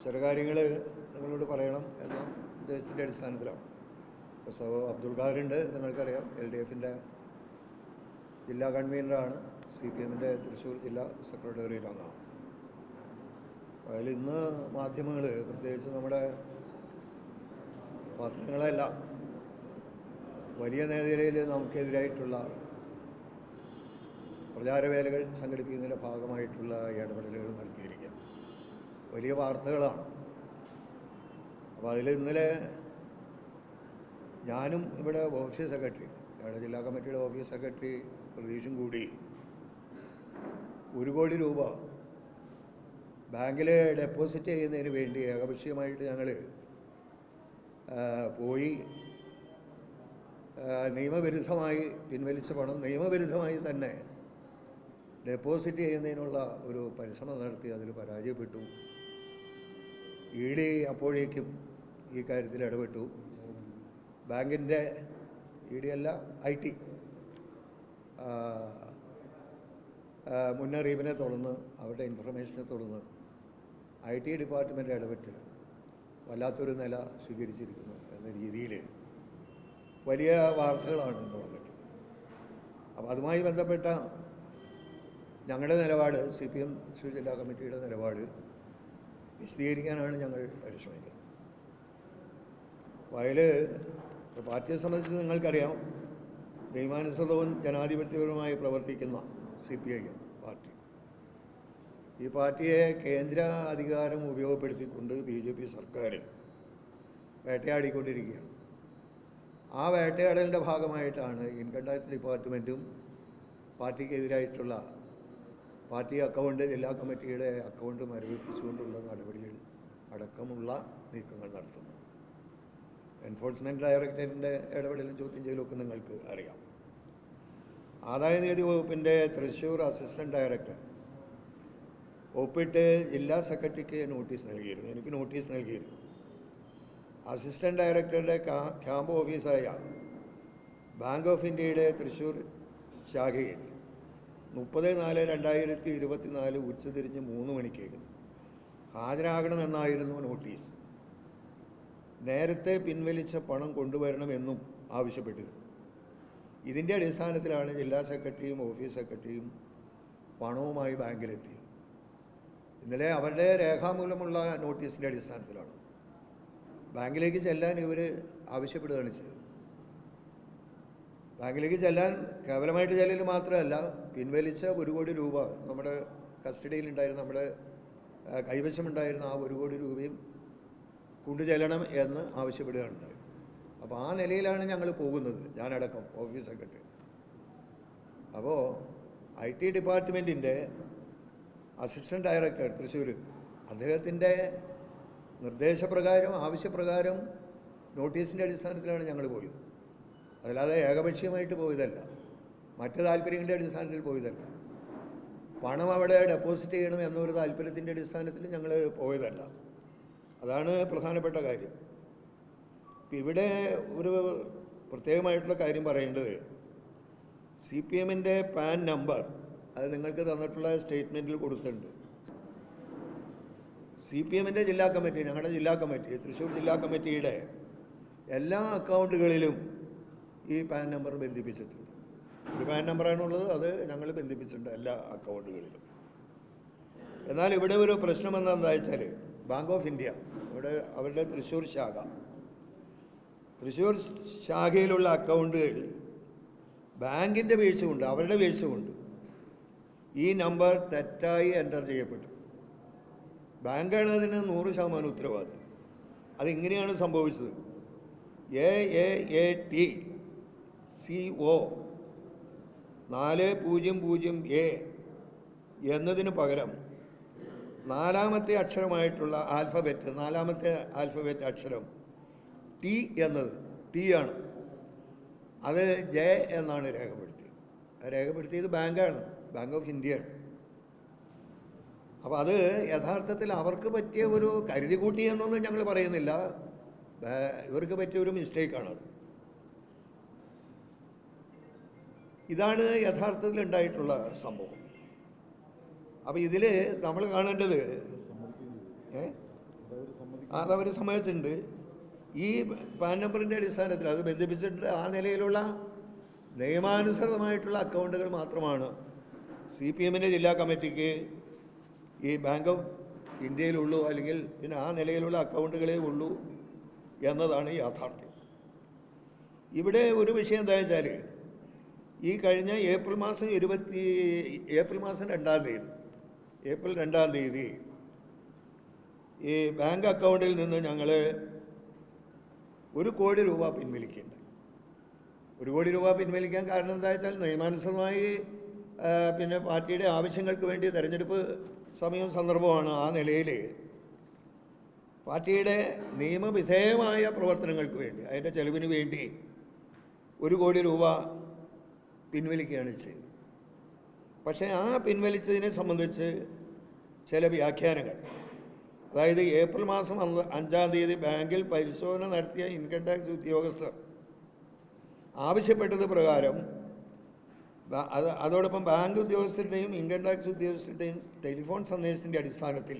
ചില കാര്യങ്ങൾ നിങ്ങളോട് പറയണം എന്ന ഉദ്ദേശത്തിന്റെ അടിസ്ഥാനത്തിലാണ്. ഇപ്പോൾ അബ്ദുൽ ഖാദറുണ്ട് നിങ്ങൾക്കറിയാം. എൽ ഡി എഫിന്റെ ജില്ലാ കൺവീനറാണ്. സി പി എമ്മിന്റെ തൃശ്ശൂർ ജില്ലാ സെക്രട്ടേറിയറ്റ് അംഗമാണ് അതിൽ ഇന്ന് മാധ്യമങ്ങൾ പ്രത്യേകിച്ച് നമ്മുടെ പത്രങ്ങളെല്ലാം വലിയ നേതൃയിൽ നമുക്കെതിരായിട്ടുള്ള പ്രചാരവേലകൾ സംഘടിപ്പിക്കുന്നതിന്റെ ഭാഗമായിട്ടുള്ള ഇടപെടലുകൾ നടത്തിയിരിക്കുക വലിയ വാർത്തകളാണ്. അപ്പോൾ അതിൽ ഇന്നലെ ഞാനും ഇവിടെ ഓഫീസ് സെക്രട്ടറി ഞങ്ങളുടെ ജില്ലാ കമ്മിറ്റിയുടെ ഓഫീസ് സെക്രട്ടറി പ്രതീഷും കൂടി ഒരു കോടി രൂപ ബാങ്കിൽ ഡെപ്പോസിറ്റ് ചെയ്യുന്നതിന് വേണ്ടി ഏകപക്ഷീയമായിട്ട് ഞങ്ങൾ പോയി നിയമവിരുദ്ധമായി പിൻവലിച്ച പണം നിയമവിരുദ്ധമായി തന്നെ ഡെപ്പോസിറ്റ് ചെയ്യുന്നതിനുള്ള ഒരു പരിശ്രമം നടത്തി അതിൽ പരാജയപ്പെട്ടു. ഇ ഡി അപ്പോഴേക്കും ഈ കാര്യത്തിൽ ഇടപെട്ടു. ബാങ്കിന്റെ ഇ ഡി അല്ല ഐ ടി മുന്നറിയിപ്പിനെ തുടർന്ന് അവരുടെ ഇൻഫർമേഷനെ തുടർന്ന് ഐ ടി ഡിപ്പാർട്ട്മെന്റ് ഇടപെട്ട് വല്ലാത്തൊരു നില സ്വീകരിച്ചിരിക്കുന്നു എന്ന രീതിയിൽ വലിയ വാർത്തകളാണ് ഇന്ന് അപ്പോൾ അതുമായി ബന്ധപ്പെട്ട ഞങ്ങളുടെ നിലപാട് സി പി എം ജില്ലാ കമ്മിറ്റിയുടെ നിലപാട് വിശദീകരിക്കാനാണ് ഞങ്ങൾ പരിശ്രമിക്കുന്നത്. അപ്പോൾ അതിൽ പാർട്ടിയെ സംബന്ധിച്ച് നിങ്ങൾക്കറിയാം ദൈവാനുസൃതവും ജനാധിപത്യപരമായി പ്രവർത്തിക്കുന്ന C P I M party. ഈ പാർട്ടിയെ കേന്ദ്ര അധികാരം ഉപയോഗപ്പെടുത്തിക്കൊണ്ട് ബി ജെ പി സർക്കാർ വേട്ടയാടിക്കൊണ്ടിരിക്കുകയാണ്. ആ വേട്ടയാടലിന്റെ ഭാഗമായിട്ടാണ് ഇൻകം ടാക്സ് ഡിപ്പാർട്ട്മെന്റും പാർട്ടിക്കെതിരായിട്ടുള്ള പാർട്ടി അക്കൗണ്ട് ജില്ലാ കമ്മിറ്റിയുടെ അക്കൗണ്ട് മരവിപ്പിച്ചുകൊണ്ടുള്ള നടപടികൾ അടക്കമുള്ള നീക്കങ്ങൾ നടത്തുന്നു. എൻഫോഴ്സ്മെന്റ് ഡയറക്ടറേറ്റിന്റെ ഇടപെടലും ചോദ്യം ചെയ്യലൊക്കെ നിങ്ങൾക്ക് അറിയാം. ആദായ നികുതി വകുപ്പിന്റെ തൃശ്ശൂർ അസിസ്റ്റന്റ് ഡയറക്ടർ ഒപ്പിട്ട് ജില്ലാ സെക്രട്ടറിക്ക് നോട്ടീസ് നൽകിയിരുന്നു. എനിക്ക് നോട്ടീസ് നൽകിയിരുന്നു. അസിസ്റ്റന്റ് ഡയറക്ടറുടെ ക്യാമ്പ് ഓഫീസായ ബാങ്ക് ഓഫ് ഇന്ത്യയുടെ തൃശ്ശൂർ ശാഖയിൽ മുപ്പത് നാല് രണ്ടായിരത്തി ഇരുപത്തിനാല് ഉച്ചതിരിഞ്ഞ് മൂന്ന് മണിക്ക് ഹാജരാകണമെന്നായിരുന്നു നോട്ടീസ്. നേരത്തെ പിൻവലിച്ച പണം കൊണ്ടുവരണമെന്നും ആവശ്യപ്പെട്ടിരുന്നു. ഇതിന്റെ അടിസ്ഥാനത്തിലാണ് ജില്ലാ സെക്രട്ടറിയും ഓഫീസ് സെക്രട്ടറിയും പണവുമായി ബാങ്കിലെത്തിയത് ഇന്നലെ അവരുടെ രേഖാമൂലമുള്ള നോട്ടീസിന്റെ അടിസ്ഥാനത്തിലാണ്. ബാങ്കിലേക്ക് ചെല്ലാൻ ഇവർ ആവശ്യപ്പെടുകയാണ് ചെയ്തത്. ബാങ്കിലേക്ക് ചെല്ലാൻ കേവലമായിട്ട് ചെല്ലൽ മാത്രമല്ല പിൻവലിച്ച ഒരു കോടി രൂപ നമ്മുടെ കസ്റ്റഡിയിൽ ഉണ്ടായിരുന്ന നമ്മുടെ കൈവശമുണ്ടായിരുന്ന ആ ഒരു കോടി രൂപയും കൊണ്ടുചെല്ലണം എന്ന് ആവശ്യപ്പെടുകയുണ്ടായി. അപ്പോൾ ആ നിലയിലാണ് ഞങ്ങൾ പോകുന്നത് ഞാനടക്കം ഓഫീസ് സെക്രട്ടറി. അപ്പോൾ ഐ ടി ഡിപ്പാർട്ട്മെന്റിന്റെ അസിസ്റ്റന്റ് ഡയറക്ടർ തൃശ്ശൂർ അദ്ദേഹത്തിന്റെ നിർദ്ദേശപ്രകാരം ആവശ്യപ്രകാരം നോട്ടീസിന്റെ അടിസ്ഥാനത്തിലാണ് ഞങ്ങൾ പോയത്. അതല്ലാതെ ഏകപക്ഷീയമായിട്ട് പോയതല്ല. മറ്റ് താല്പര്യങ്ങളുടെ അടിസ്ഥാനത്തിൽ പോയതല്ല. പണം അവിടെ ഡെപ്പോസിറ്റ് ചെയ്യണം എന്നൊരു താല്പര്യത്തിന്റെ അടിസ്ഥാനത്തിൽ ഞങ്ങൾ പോയതല്ല. അതാണ് പ്രധാനപ്പെട്ട കാര്യം. ഇവിടെ ഒരു പ്രത്യേകമായിട്ടുള്ള കാര്യം പറയേണ്ടത് സി പി എമ്മിന്റെ പാൻ നമ്പർ അത് നിങ്ങൾക്ക് തന്നിട്ടുള്ള സ്റ്റേറ്റ്മെന്റിൽ കൊടുത്തിട്ടുണ്ട്. സി പി എമ്മിന്റെ ജില്ലാ കമ്മിറ്റി ഞങ്ങളുടെ ജില്ലാ കമ്മിറ്റി തൃശ്ശൂർ ജില്ലാ കമ്മിറ്റിയുടെ എല്ലാ അക്കൗണ്ടുകളിലും ഈ പാൻ നമ്പർ ബന്ധിപ്പിച്ചിട്ടുണ്ട്. ഒരു പാൻ നമ്പറാണുള്ളത് അത് ഞങ്ങൾ ബന്ധിപ്പിച്ചിട്ടുണ്ട് എല്ലാ അക്കൗണ്ടുകളിലും. എന്നാൽ ഇവിടെ ഒരു പ്രശ്നം എന്താണെന്ന് വെച്ചാൽ ബാങ്ക് ഓഫ് ഇന്ത്യ ഇവിടെ അവരുടെ തൃശ്ശൂർ ശാഖ. തൃശ്ശൂർ ശാഖയിലുള്ള അക്കൗണ്ടുകൾ ബാങ്കിന്റെ വീഴ്ച കൊണ്ട് അവരുടെ വീഴ്ച കൊണ്ട് ഈ നമ്പർ തെറ്റായി എന്റർ ചെയ്യപ്പെട്ടു. ബാങ്കാണ് അതിന് നൂറ് ശതമാനം ഉത്തരവാദി അതിങ്ങനെയാണ് സംഭവിച്ചത്. A A A T C O നാല് പൂജ്യം പൂജ്യം എ എന്നതിന് പകരം നാലാമത്തെ അക്ഷരമായിട്ടുള്ള ആൽഫബറ്റ് നാലാമത്തെ ആൽഫബറ്റ് അക്ഷരം ടി എന്നത് ടി ആണ്. അത് ജെ എന്നാണ് രേഖപ്പെടുത്തിയത്. രേഖപ്പെടുത്തിയത് ബാങ്കാണ് ബാങ്ക് ഓഫ് ഇന്ത്യയാണ് അപ്പോൾ അത് യഥാർത്ഥത്തിൽ അവർക്ക് പറ്റിയ ഒരു കരുതി കൂട്ടി എന്നൊന്നും ഞങ്ങൾ പറയുന്നില്ല. ഇവർക്ക് പറ്റിയ ഒരു മിസ്റ്റേക്കാണത് ഇതാണ് യഥാർത്ഥത്തിൽ ഉണ്ടായിട്ടുള്ള സംഭവം. അപ്പോൾ ഇതിൽ നമ്മൾ കാണേണ്ടത് അതവർ സമ്മതിച്ചിട്ടുണ്ട്. ഈ പാൻ നമ്പറിന്റെ അടിസ്ഥാനത്തിൽ അത് ബന്ധിപ്പിച്ചിട്ട് ആ നിലയിലുള്ള നിയമാനുസൃതമായിട്ടുള്ള അക്കൗണ്ടുകൾ മാത്രമാണ് സി പി എമ്മിന്റെ ജില്ലാ കമ്മിറ്റിക്ക് ഈ ബാങ്ക് ഓഫ് ഇന്ത്യയിലുള്ളൂ അല്ലെങ്കിൽ പിന്നെ ആ നിലയിലുള്ള അക്കൗണ്ടുകളേ ഉള്ളൂ എന്നതാണ് യാഥാർത്ഥ്യം. ഇവിടെ ഒരു വിഷയം എന്താ വെച്ചാൽ ഈ കഴിഞ്ഞ ഏപ്രിൽ മാസം ഇരുപത്തി ഏപ്രിൽ മാസം രണ്ടാം തീയതി ഏപ്രിൽ രണ്ടാം തീയതി ഈ ബാങ്ക് അക്കൗണ്ടിൽ നിന്ന് ഞങ്ങൾ ഒരു കോടി രൂപ പിൻവലിക്കുന്നുണ്ട്. ഒരു കോടി രൂപ പിൻവലിക്കാൻ കാരണം എന്താ വെച്ചാൽ നിയമാനുസൃതമായി പിന്നെ പാർട്ടിയുടെ ആവശ്യങ്ങൾക്ക് വേണ്ടി തെരഞ്ഞെടുപ്പ് സമയവും സന്ദർഭമാണ് ആ നിലയിൽ പാർട്ടിയുടെ നിയമവിധേയമായ പ്രവർത്തനങ്ങൾക്ക് വേണ്ടി അതിന്റെ ചെലവിന് വേണ്ടി ഒരു കോടി രൂപ പിൻവലിക്കുകയാണ് ചെയ്തത് പക്ഷേ ആ പിൻവലിച്ചതിനെ സംബന്ധിച്ച് ചില വ്യാഖ്യാനങ്ങൾ. അതായത് ഏപ്രിൽ മാസം അഞ്ചാം തീയതി ബാങ്കിൽ പരിശോധന നടത്തിയ ഇൻകം ടാക്സ് ഉദ്യോഗസ്ഥർ ആവശ്യപ്പെട്ടത് പ്രകാരം അത് അതോടൊപ്പം ബാങ്ക് ഉദ്യോഗസ്ഥരുടെയും ഇൻകം ടാക്സ് ഉദ്യോഗസ്ഥരുടെയും ടെലിഫോൺ സന്ദേശത്തിന്റെ അടിസ്ഥാനത്തിൽ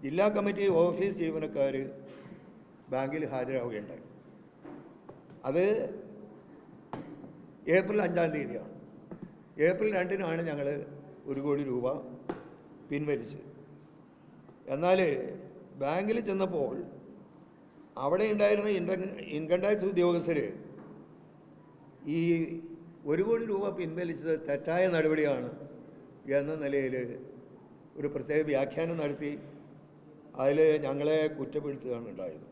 ജില്ലാ കമ്മിറ്റി ഓഫീസ് ജീവനക്കാർ ബാങ്കിൽ ഹാജരാവുകയുണ്ടായി. അത് ഏപ്രിൽ അഞ്ചാം തീയതിയാണ്. ഏപ്രിൽ രണ്ടിനാണ് ഞങ്ങൾ ഒരു കോടി രൂപ പിൻവലിച്ചത്. എന്നാൽ ബാങ്കിൽ ചെന്നപ്പോൾ അവിടെ ഉണ്ടായിരുന്ന ഇൻകം ഇൻകം ടാക്സ് ഉദ്യോഗസ്ഥർ ഈ ഒരു കോടി രൂപ പിൻവലിച്ചത് തെറ്റായ നടപടിയാണ് എന്ന നിലയിൽ ഒരു പ്രത്യേക വ്യാഖ്യാനം നടത്തി അതിൽ ഞങ്ങളെ കുറ്റപ്പെടുത്തുകയാണ് ഉണ്ടായത്.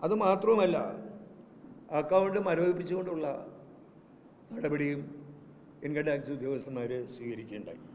അതുമാത്രവുമല്ല അക്കൗണ്ട് മരവിപ്പിച്ചുകൊണ്ടുള്ള നടപടിയും ഇൻകം ടാക്സ് ഉദ്യോഗസ്ഥന്മാർ സ്വീകരിക്കുകയുണ്ടായി.